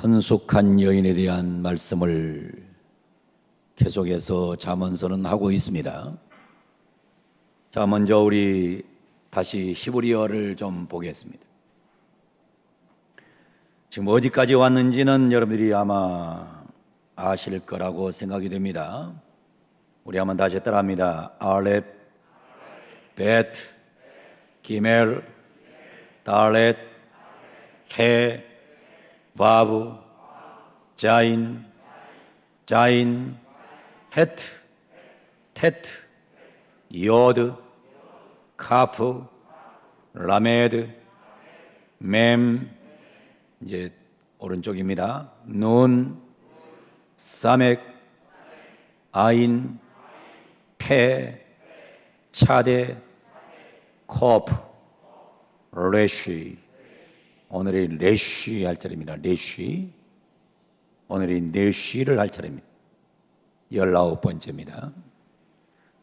현숙한 여인에 대한 말씀을 계속해서 잠언서는 하고 있습니다. 자, 먼저 우리 다시 히브리어를 좀 보겠습니다. 지금 어디까지 왔는지는 여러분들이 아마 아실 거라고 생각이 됩니다. 우리 한번 다시 따라합니다. 알렙, 베트, 기멜, 달렛, 헤, 바브, 자인, 자인, 헤트, 테트, 요드, 카프, 라메드, mem、 이제 오른쪽입니다. 눈, 사맥, 아인, 페, 차데, 코프, 레쉬. 오늘이 레쉬 할 차례입니다. 레쉬. 오늘이 네쉬를 할 차례입니다. 열아홉 번째입니다.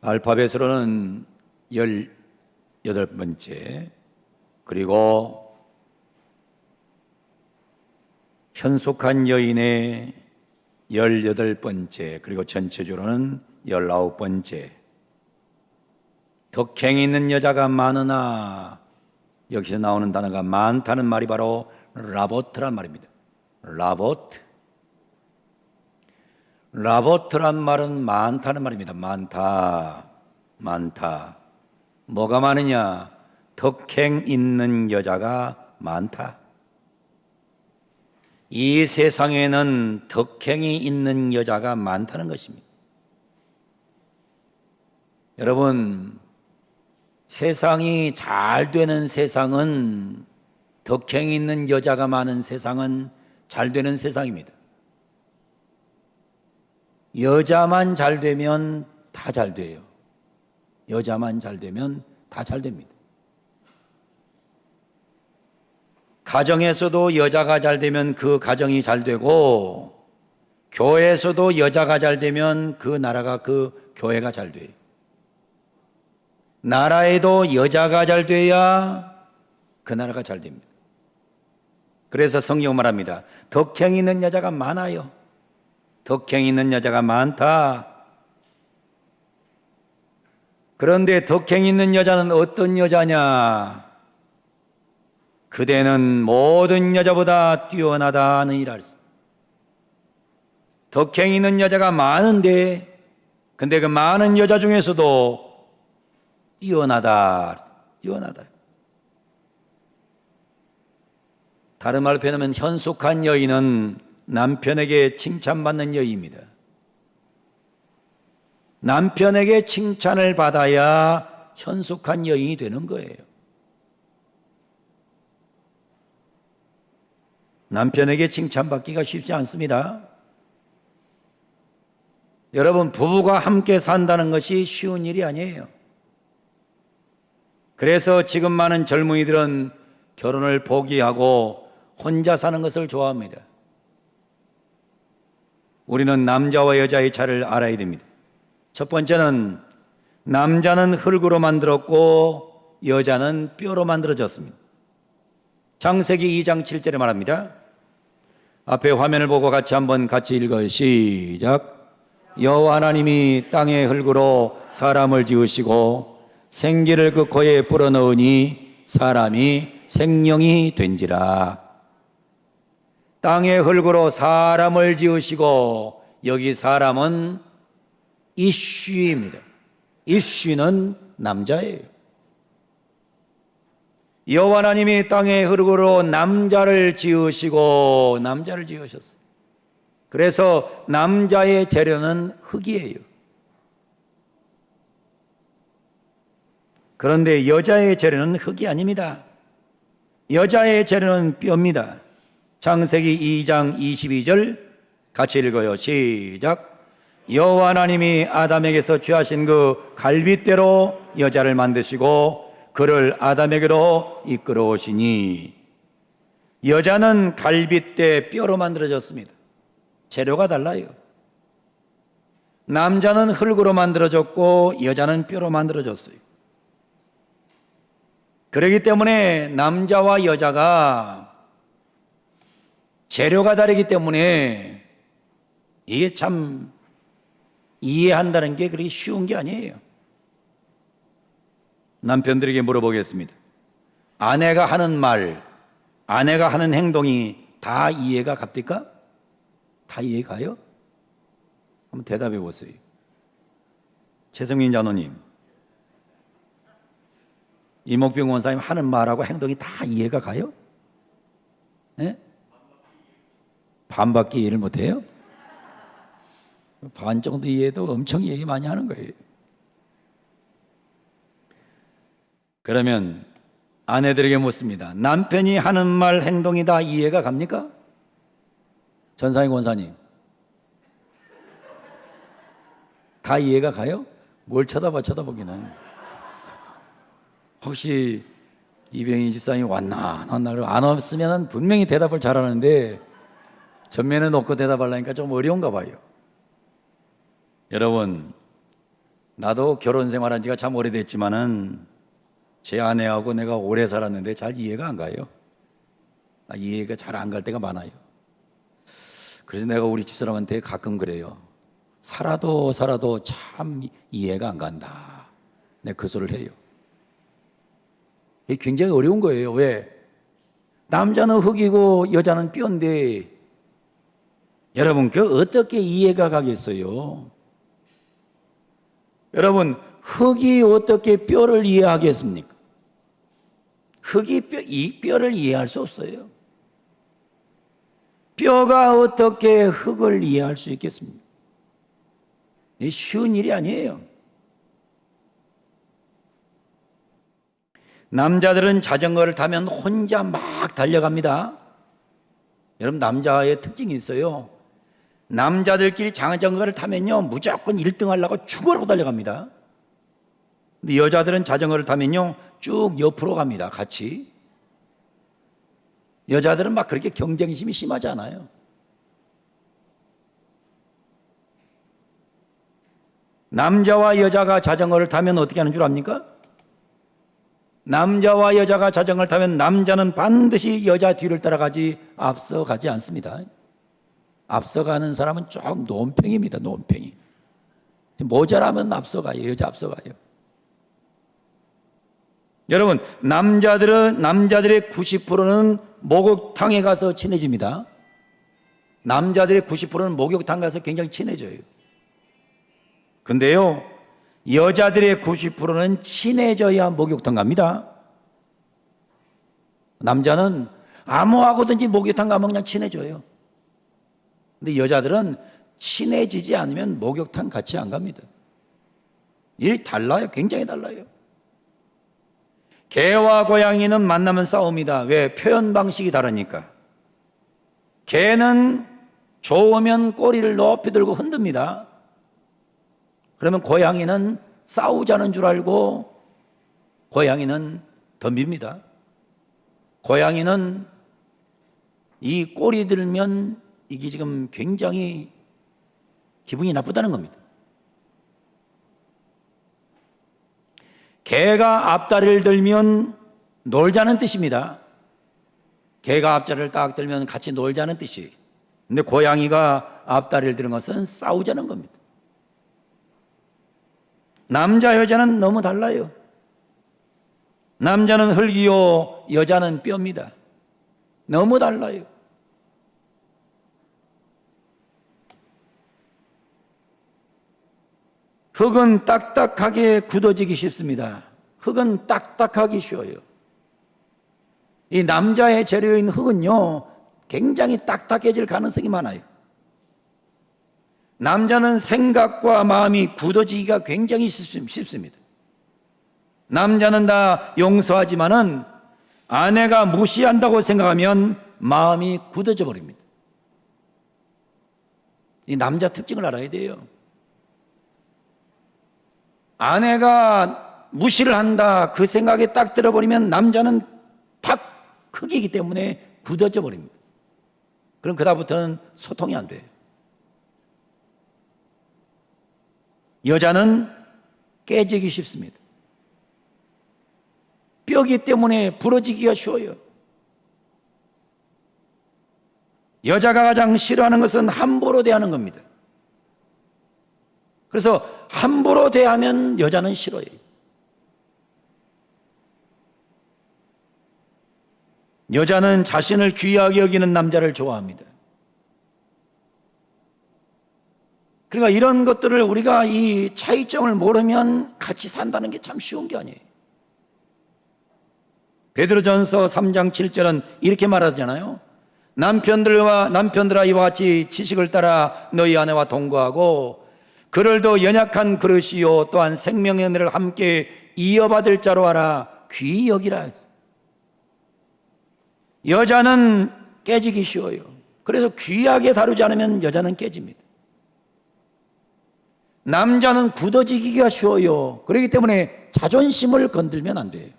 알파벳으로는 열여덟 번째. 그리고 현숙한 여인의 열여덟 번째, 그리고 전체적으로는 열아홉 번째. 덕행 있는 여자가 많으나 여기서 나오는 단어가 많다는 말이 바로 라보트란 말입니다. 라보트. 라보트란 말은 많다는 말입니다. 많다. 많다. 뭐가 많으냐? 덕행 있는 여자가 많다. 이 세상에는 덕행이 있는 여자가 많다는 것입니다. 여러분, 세상이 잘 되는 세상은 덕행 있는 여자가 많은 세상은 잘 되는 세상입니다. 여자만 잘 되면 다 잘 돼요. 여자만 잘 되면 다 잘 됩니다. 가정에서도 여자가 잘 되면 그 가정이 잘 되고 교회에서도 여자가 잘 되면 그 나라가 그 교회가 잘 돼요. 나라에도 여자가 잘 돼야 그 나라가 잘 됩니다. 그래서 성경 말합니다. 덕행 있는 여자가 많아요. 덕행 있는 여자가 많다. 그런데 덕행 있는 여자는 어떤 여자냐? 그대는 모든 여자보다 뛰어나다는 일을 덕행 있는 여자가 많은데 근데 그 많은 여자 중에서도 뛰어나다 뛰어나다 다른 말로 표현하면 현숙한 여인은 남편에게 칭찬받는 여인입니다. 남편에게 칭찬을 받아야 현숙한 여인이 되는 거예요. 남편에게 칭찬받기가 쉽지 않습니다. 여러분, 부부가 함께 산다는 것이 쉬운 일이 아니에요. 그래서 지금 많은 젊은이들은 결혼을 포기하고 혼자 사는 것을 좋아합니다. 우리는 남자와 여자의 차를 알아야 됩니다. 첫 번째는 남자는 흙으로 만들었고 여자는 뼈로 만들어졌습니다. 장세기 2장 7절에 말합니다. 앞에 화면을 보고 같이 한번 같이 읽어요. 시작. 여호와 하나님이 땅의 흙으로 사람을 지으시고 생기를 그 코에 불어넣으니 사람이 생명이 된지라. 땅의 흙으로 사람을 지으시고 여기 사람은 이쉬입니다. 이쉬는 남자예요. 여호와 하나님이 땅의 흙으로 남자를 지으시고 남자를 지으셨어요. 그래서 남자의 재료는 흙이에요. 그런데 여자의 재료는 흙이 아닙니다. 여자의 재료는 뼈입니다. 창세기 2장 22절 같이 읽어요. 시작. 여호와 하나님이 아담에게서 취하신 그 갈빗대로 여자를 만드시고 그를 아담에게로 이끌어 오시니 여자는 갈빗대 뼈로 만들어졌습니다. 재료가 달라요. 남자는 흙으로 만들어졌고 여자는 뼈로 만들어졌어요. 그렇기 때문에 남자와 여자가 재료가 다르기 때문에 이게 참 이해한다는 게 그렇게 쉬운 게 아니에요. 남편들에게 물어보겠습니다. 아내가 하는 말, 아내가 하는 행동이 다 이해가 갑니까? 다 이해가요? 한번 대답해 보세요. 최성민 장로님, 이목병 원사님 하는 말하고 행동이 다 이해가 가요? 예? 반밖에 이해를 못해요? 반 정도 이해도 엄청 이해 많이 하는 거예요. 그러면 아내들에게 묻습니다. 남편이 하는 말, 행동이 다 이해가 갑니까? 전상희 권사님. 다 이해가 가요? 뭘 쳐다봐, 쳐다보기는. 혹시 이병희 집사님이 왔나, 안 왔나를 안 왔으면 분명히 대답을 잘하는데 전면에 놓고 대답하려니까 좀 어려운가 봐요. 여러분, 나도 결혼 생활한 지가 참 오래됐지만은 제 아내하고 내가 오래 살았는데 잘 이해가 안 가요. 아, 이해가 잘 안 갈 때가 많아요. 그래서 내가 우리 집사람한테 가끔 그래요. 살아도 살아도 참 이해가 안 간다. 내가 그 소리를 해요. 이게 굉장히 어려운 거예요. 왜? 남자는 흙이고 여자는 뼈인데 여러분 그 어떻게 이해가 가겠어요? 여러분 흙이 어떻게 뼈를 이해하겠습니까? 흙이 뼈, 이 뼈를 이해할 수 없어요. 뼈가 어떻게 흙을 이해할 수 있겠습니까? 이 쉬운 일이 아니에요. 남자들은 자전거를 타면 혼자 막 달려갑니다. 여러분 남자의 특징이 있어요. 남자들끼리 자전거를 타면요 무조건 1등 하려고 죽어라고 달려갑니다. 근데 여자들은 자전거를 타면요 쭉 옆으로 갑니다. 같이. 여자들은 막 그렇게 경쟁심이 심하지 않아요. 남자와 여자가 자전거를 타면 어떻게 하는 줄 압니까? 남자와 여자가 자전거를 타면 남자는 반드시 여자 뒤를 따라가지 앞서가지 않습니다. 앞서가는 사람은 좀 논팽입니다. 논팽이. 모자라면 앞서가요. 여자 앞서가요. 여러분, 남자들은, 남자들의 90%는 목욕탕에 가서 친해집니다. 남자들의 90%는 목욕탕 가서 굉장히 친해져요. 근데요, 여자들의 90%는 친해져야 목욕탕 갑니다. 남자는 아무하고든지 목욕탕 가면 그냥 친해져요. 근데 여자들은 친해지지 않으면 목욕탕 같이 안 갑니다. 이 달라요. 굉장히 달라요. 개와 고양이는 만나면 싸웁니다. 왜? 표현 방식이 다르니까. 개는 좋으면 꼬리를 높이 들고 흔듭니다. 그러면 고양이는 싸우자는 줄 알고 고양이는 덤빕니다. 고양이는 이 꼬리 들면 이게 지금 굉장히 기분이 나쁘다는 겁니다. 개가 앞다리를 들면 놀자는 뜻입니다. 개가 앞다리를 딱 들면 같이 놀자는 뜻이. 근데 고양이가 앞다리를 드는 것은 싸우자는 겁니다. 남자 여자는 너무 달라요. 남자는 흙이요, 여자는 뼈입니다. 너무 달라요. 흙은 딱딱하게 굳어지기 쉽습니다. 흙은 딱딱하기 쉬워요. 이 남자의 재료인 흙은요, 굉장히 딱딱해질 가능성이 많아요. 남자는 생각과 마음이 굳어지기가 굉장히 쉽습니다. 남자는 다 용서하지만은 아내가 무시한다고 생각하면 마음이 굳어져 버립니다. 이 남자 특징을 알아야 돼요. 아내가 무시를 한다 그 생각에 딱 들어버리면 남자는 탁 크기이기 때문에 굳어져 버립니다. 그럼 그다음부터는 소통이 안 돼요. 여자는 깨지기 쉽습니다. 뼈기 때문에 부러지기가 쉬워요. 여자가 가장 싫어하는 것은 함부로 대하는 겁니다. 그래서 함부로 대하면 여자는 싫어요. 여자는 자신을 귀하게 여기는 남자를 좋아합니다. 그러니까 이런 것들을 우리가 이 차이점을 모르면 같이 산다는 게 참 쉬운 게 아니에요. 베드로전서 3장 7절은 이렇게 말하잖아요. 남편들과 남편들아 이와 같이 지식을 따라 너희 아내와 동거하고 그를 더 연약한 그릇이요 또한 생명의 은혜를 함께 이어받을 자로 하라 귀히 여기라. 여자는 깨지기 쉬워요. 그래서 귀하게 다루지 않으면 여자는 깨집니다. 남자는 굳어지기가 쉬워요. 그렇기 때문에 자존심을 건들면 안 돼요.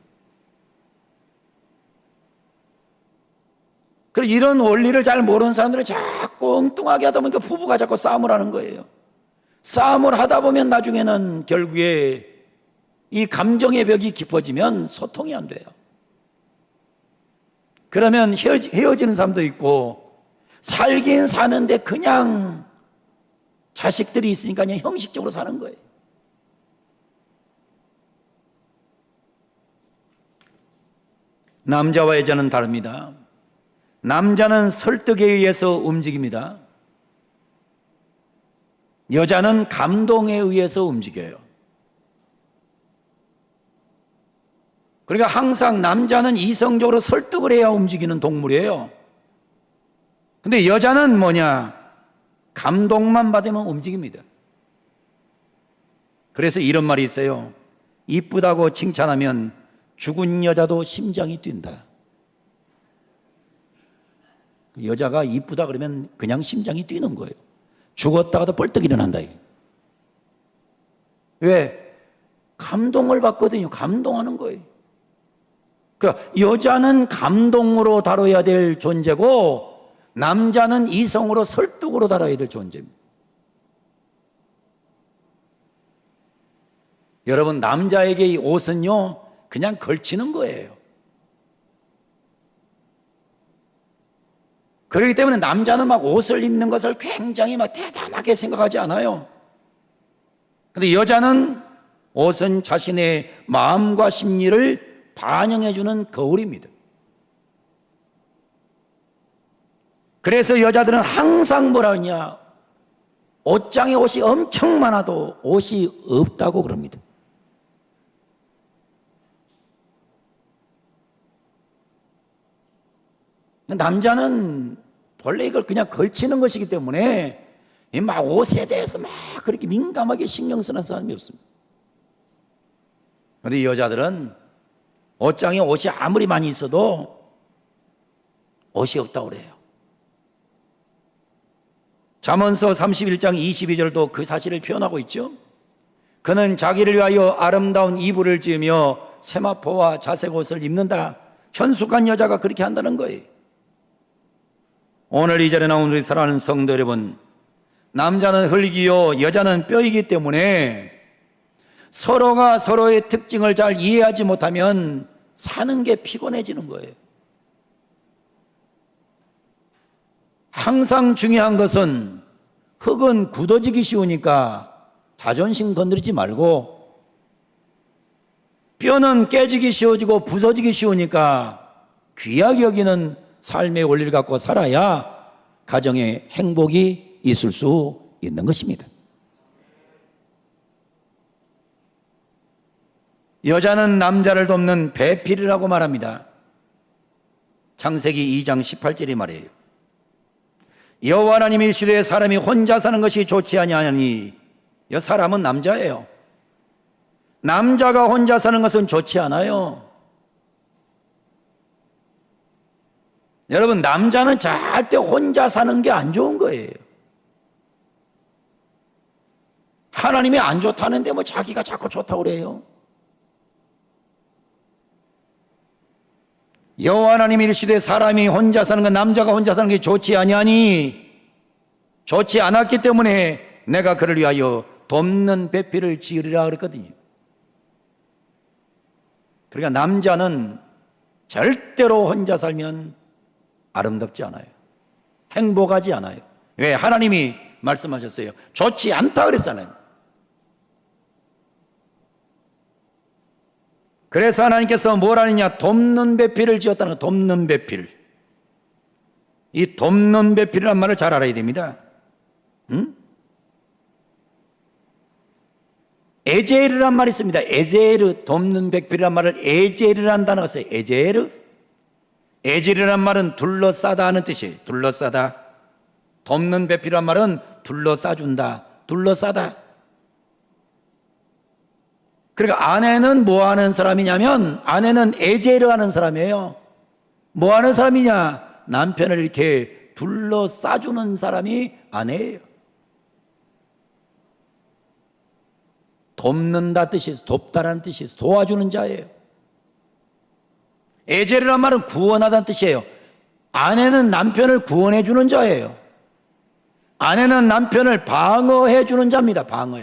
그래서 이런 원리를 잘 모르는 사람들은 자꾸 엉뚱하게 하다 보니까 부부가 자꾸 싸움을 하는 거예요. 싸움을 하다 보면 나중에는 결국에 이 감정의 벽이 깊어지면 소통이 안 돼요. 그러면 헤어지, 헤어지는 사람도 있고 살긴 사는데 그냥 자식들이 있으니까 그냥 형식적으로 사는 거예요. 남자와 여자는 다릅니다. 남자는 설득에 의해서 움직입니다. 여자는 감동에 의해서 움직여요. 그러니까 항상 남자는 이성적으로 설득을 해야 움직이는 동물이에요. 근데 여자는 뭐냐? 감동만 받으면 움직입니다. 그래서 이런 말이 있어요. 이쁘다고 칭찬하면 죽은 여자도 심장이 뛴다. 여자가 이쁘다 그러면 그냥 심장이 뛰는 거예요. 죽었다가도 벌떡 일어난다. 왜? 감동을 받거든요. 감동하는 거예요. 그러니까 여자는 감동으로 다뤄야 될 존재고 남자는 이성으로 설득으로 다뤄야 될 존재입니다. 여러분 남자에게 이 옷은요 그냥 걸치는 거예요. 그렇기 때문에 남자는 막 옷을 입는 것을 굉장히 막 대단하게 생각하지 않아요. 근데 여자는 옷은 자신의 마음과 심리를 반영해주는 거울입니다. 그래서 여자들은 항상 뭐라 하냐. 옷장에 옷이 엄청 많아도 옷이 없다고 그럽니다. 남자는 본래 이걸 그냥 걸치는 것이기 때문에 막 옷에 대해서 막 그렇게 민감하게 신경 쓰는 사람이 없습니다. 그런데 여자들은 옷장에 옷이 아무리 많이 있어도 옷이 없다고 그래요. 잠언서 31장 22절도 그 사실을 표현하고 있죠. 그는 자기를 위하여 아름다운 이불을 지으며 세마포와 자색 옷을 입는다. 현숙한 여자가 그렇게 한다는 거예요. 오늘 이 자리에 나온 우리 사랑하는 성도 여러분, 남자는 흙이요, 여자는 뼈이기 때문에 서로가 서로의 특징을 잘 이해하지 못하면 사는 게 피곤해지는 거예요. 항상 중요한 것은 흙은 굳어지기 쉬우니까 자존심 건드리지 말고 뼈는 깨지기 쉬워지고 부서지기 쉬우니까 귀하게 여기는 삶의 원리를 갖고 살아야 가정에 행복이 있을 수 있는 것입니다. 여자는 남자를 돕는 배필이라고 말합니다. 창세기 2장 18절이 말이에요. 여호와 하나님이 시대에 사람이 혼자 사는 것이 좋지 아니하니 여 사람은 남자예요. 남자가 혼자 사는 것은 좋지 않아요. 여러분 남자는 절대 혼자 사는 게 안 좋은 거예요. 하나님이 안 좋다는데 뭐 자기가 자꾸 좋다고 그래요. 여호와 하나님이 이르시되 사람이 혼자 사는 건 남자가 혼자 사는 게 좋지 아니하니 좋지 않았기 때문에 내가 그를 위하여 돕는 배필을 지으리라 그랬거든요. 그러니까 남자는 절대로 혼자 살면 아름답지 않아요. 행복하지 않아요. 왜? 하나님이 말씀하셨어요. 좋지 않다 그랬잖아요. 그래서 하나님께서 뭘 하느냐? 돕는 배필을 지었다는 거, 돕는 배필. 이 돕는 배필이란 말을 잘 알아야 됩니다. 응? 에제르란 말이 있습니다. 에제르, 돕는 배필이란 말을 에제르란 단어가 있어요. 에제르. 에제르란 말은 둘러싸다 하는 뜻이에요. 둘러싸다. 돕는 배필이란 말은 둘러싸준다. 둘러싸다. 그러니까 아내는 뭐 하는 사람이냐면 아내는 에제르 하는 사람이에요. 뭐 하는 사람이냐? 남편을 이렇게 둘러싸주는 사람이 아내예요. 돕는다 뜻이. 돕다라는 뜻이. 도와주는 자예요. 에제르란 말은 구원하다는 뜻이에요. 아내는 남편을 구원해 주는 자예요. 아내는 남편을 방어해 주는 자입니다. 방어.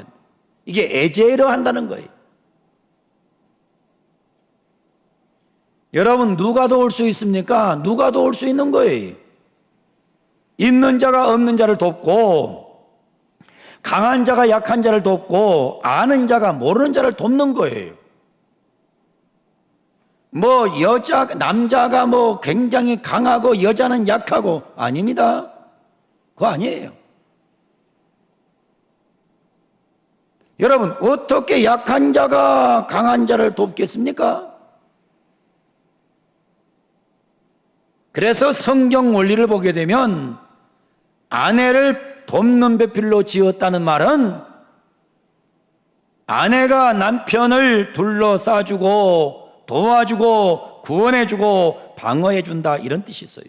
이게 에제르 한다는 거예요. 여러분 누가 도울 수 있습니까? 누가 도울 수 있는 거예요. 있는 자가 없는 자를 돕고 강한 자가 약한 자를 돕고 아는 자가 모르는 자를 돕는 거예요. 뭐 여자 남자가 뭐 굉장히 강하고 여자는 약하고 아닙니다. 그거 아니에요. 여러분 어떻게 약한 자가 강한 자를 돕겠습니까? 그래서 성경 원리를 보게 되면 아내를 돕는 배필로 지었다는 말은 아내가 남편을 둘러싸주고 도와주고 구원해주고 방어해준다 이런 뜻이 있어요.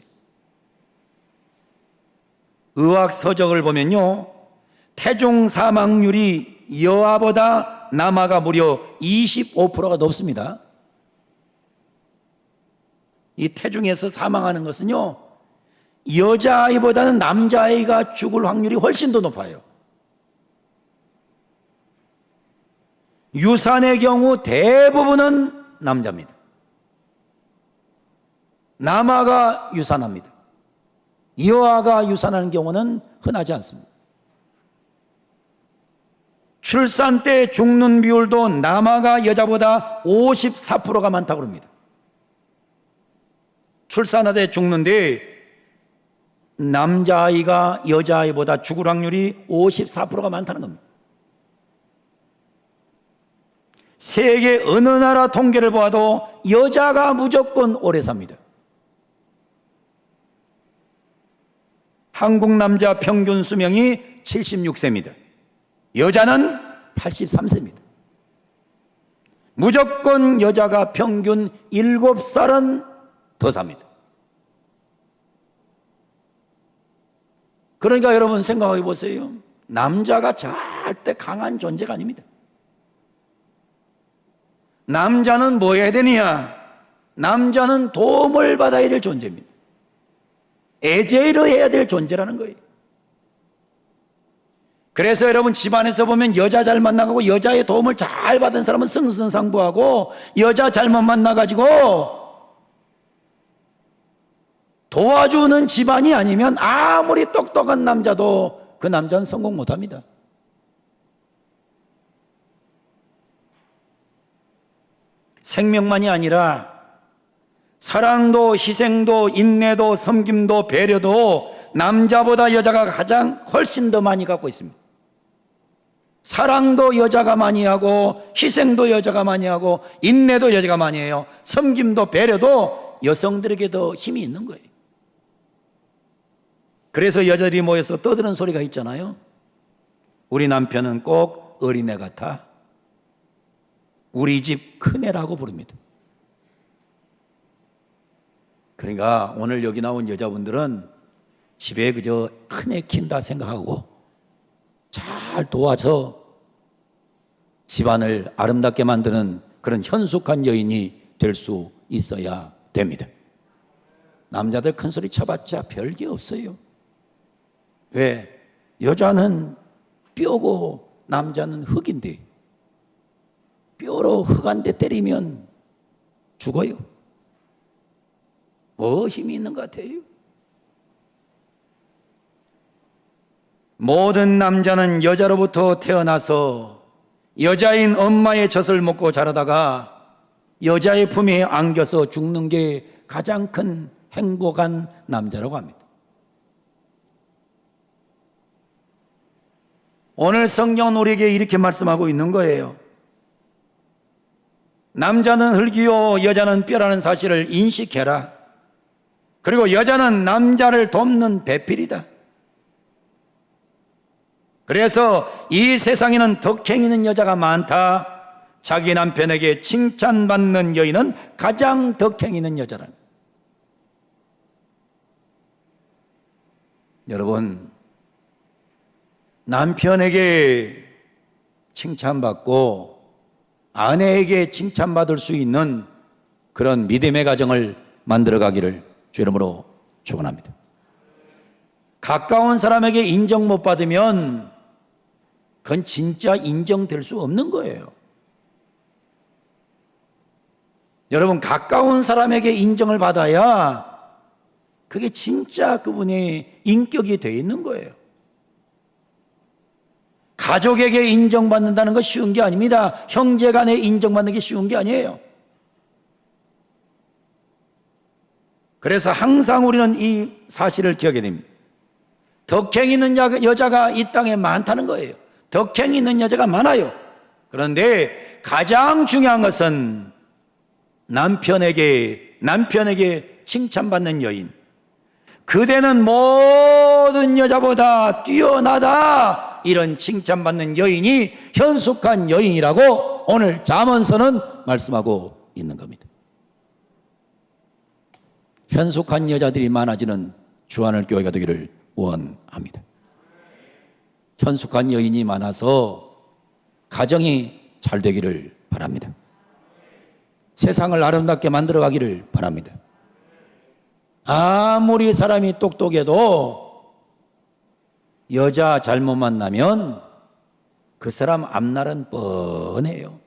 의학 서적을 보면요. 태종 사망률이 여아보다 남아가 무려 25%가 높습니다. 이 태중에서 사망하는 것은요, 여자아이보다는 남자아이가 죽을 확률이 훨씬 더 높아요. 유산의 경우 대부분은 남자입니다. 남아가 유산합니다. 여아가 유산하는 경우는 흔하지 않습니다. 출산 때 죽는 비율도 남아가 여자보다 54%가 많다고 합니다. 출산하되 죽는데 남자아이가 여자아이보다 죽을 확률이 54%가 많다는 겁니다. 세계 어느 나라 통계를 보아도 여자가 무조건 오래 삽니다. 한국 남자 평균 수명이 76세입니다. 여자는 83세입니다. 무조건 여자가 평균 7살은 더 삽니다. 그러니까 여러분 생각해 보세요. 남자가 절대 강한 존재가 아닙니다. 남자는 뭐 해야 되느냐? 남자는 도움을 받아야 될 존재입니다. 애제를 해야 될 존재라는 거예요. 그래서 여러분 집안에서 보면 여자 잘 만나고 여자의 도움을 잘 받은 사람은 승승상부하고 여자 잘못 만나가지고 도와주는 집안이 아니면 아무리 똑똑한 남자도 그 남자는 성공 못 합니다. 생명만이 아니라 사랑도 희생도 인내도 섬김도 배려도 남자보다 여자가 가장 훨씬 더 많이 갖고 있습니다. 사랑도 여자가 많이 하고 희생도 여자가 많이 하고 인내도 여자가 많이 해요. 섬김도 배려도 여성들에게 더 힘이 있는 거예요. 그래서 여자들이 모여서 떠드는 소리가 있잖아요. 우리 남편은 꼭 어린애 같아. 우리 집 큰애라고 부릅니다. 그러니까 오늘 여기 나온 여자분들은 집에 그저 큰애 킨다 생각하고 잘 도와서 집안을 아름답게 만드는 그런 현숙한 여인이 될 수 있어야 됩니다. 남자들 큰 소리 쳐봤자 별게 없어요. 왜? 여자는 뼈고 남자는 흙인데 뼈로 흙한대 때리면 죽어요. 뭐 힘이 있는 것 같아요? 모든 남자는 여자로부터 태어나서 여자인 엄마의 젖을 먹고 자라다가 여자의 품에 안겨서 죽는 게 가장 큰 행복한 남자라고 합니다. 오늘 성경은 우리에게 이렇게 말씀하고 있는 거예요. 남자는 흙이요, 여자는 뼈라는 사실을 인식해라. 그리고 여자는 남자를 돕는 배필이다. 그래서 이 세상에는 덕행 있는 여자가 많다. 자기 남편에게 칭찬받는 여인은 가장 덕행 있는 여자라. 여러분, 남편에게 칭찬받고 아내에게 칭찬받을 수 있는 그런 믿음의 가정을 만들어 가기를 주 이름으로 축원합니다. 가까운 사람에게 인정 못 받으면 그건 진짜 인정될 수 없는 거예요. 여러분, 가까운 사람에게 인정을 받아야 그게 진짜 그분의 인격이 되어 있는 거예요. 가족에게 인정받는다는 거 쉬운 게 아닙니다. 형제 간에 인정받는 게 쉬운 게 아니에요. 그래서 항상 우리는 이 사실을 기억해야 됩니다. 덕행 있는 여- 여자가 이 땅에 많다는 거예요. 덕행 있는 여자가 많아요. 그런데 가장 중요한 것은 남편에게, 남편에게 칭찬받는 여인. 그대는 모든 여자보다 뛰어나다. 이런 칭찬받는 여인이 현숙한 여인이라고 오늘 잠언서는 말씀하고 있는 겁니다. 현숙한 여자들이 많아지는 주안을 교회가 되기를 원합니다. 현숙한 여인이 많아서 가정이 잘 되기를 바랍니다. 세상을 아름답게 만들어 가기를 바랍니다. 아무리 사람이 똑똑해도 여자 잘못 만나면 그 사람 앞날은 뻔해요.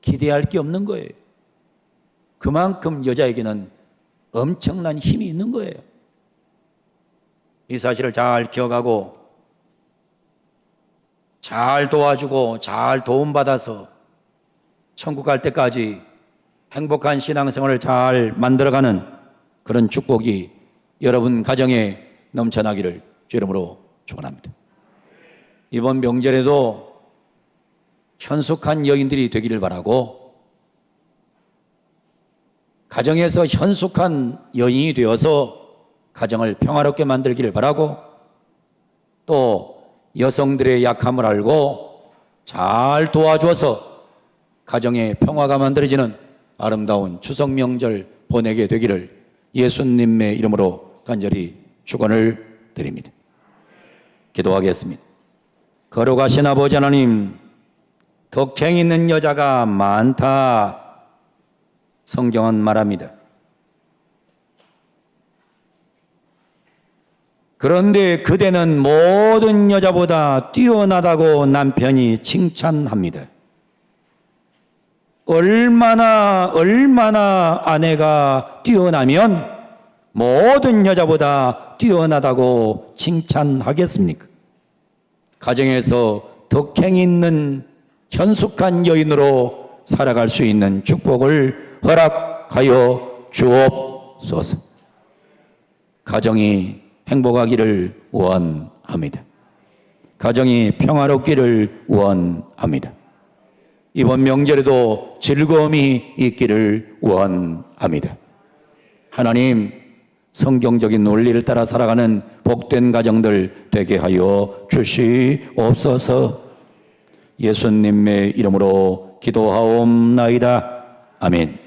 기대할 게 없는 거예요. 그만큼 여자에게는 엄청난 힘이 있는 거예요. 이 사실을 잘 기억하고 잘 도와주고 잘 도움받아서 천국 갈 때까지 행복한 신앙생활을 잘 만들어가는 그런 축복이 여러분 가정에 넘쳐나기를 주 이름으로 축원합니다. 이번 명절에도 현숙한 여인들이 되기를 바라고 가정에서 현숙한 여인이 되어서 가정을 평화롭게 만들기를 바라고 또 여성들의 약함을 알고 잘 도와줘서 가정의 평화가 만들어지는 아름다운 추석 명절 보내게 되기를 예수님의 이름으로 간절히 축원을 드립니다. 기도하겠습니다. 거룩하신 아버지 하나님, 덕행 있는 여자가 많다. 성경은 말합니다. 그런데 그대는 모든 여자보다 뛰어나다고 남편이 칭찬합니다. 얼마나, 얼마나 아내가 뛰어나면 모든 여자보다 뛰어나다고 칭찬하겠습니까? 가정에서 덕행 있는 현숙한 여인으로 살아갈 수 있는 축복을 허락하여 주옵소서. 가정이 행복하기를 원합니다. 가정이 평화롭기를 원합니다. 이번 명절에도 즐거움이 있기를 원합니다. 하나님, 성경적인 논리를 따라 살아가는 복된 가정들 되게 하여 주시옵소서 예수님의 이름으로 기도하옵나이다. 아멘.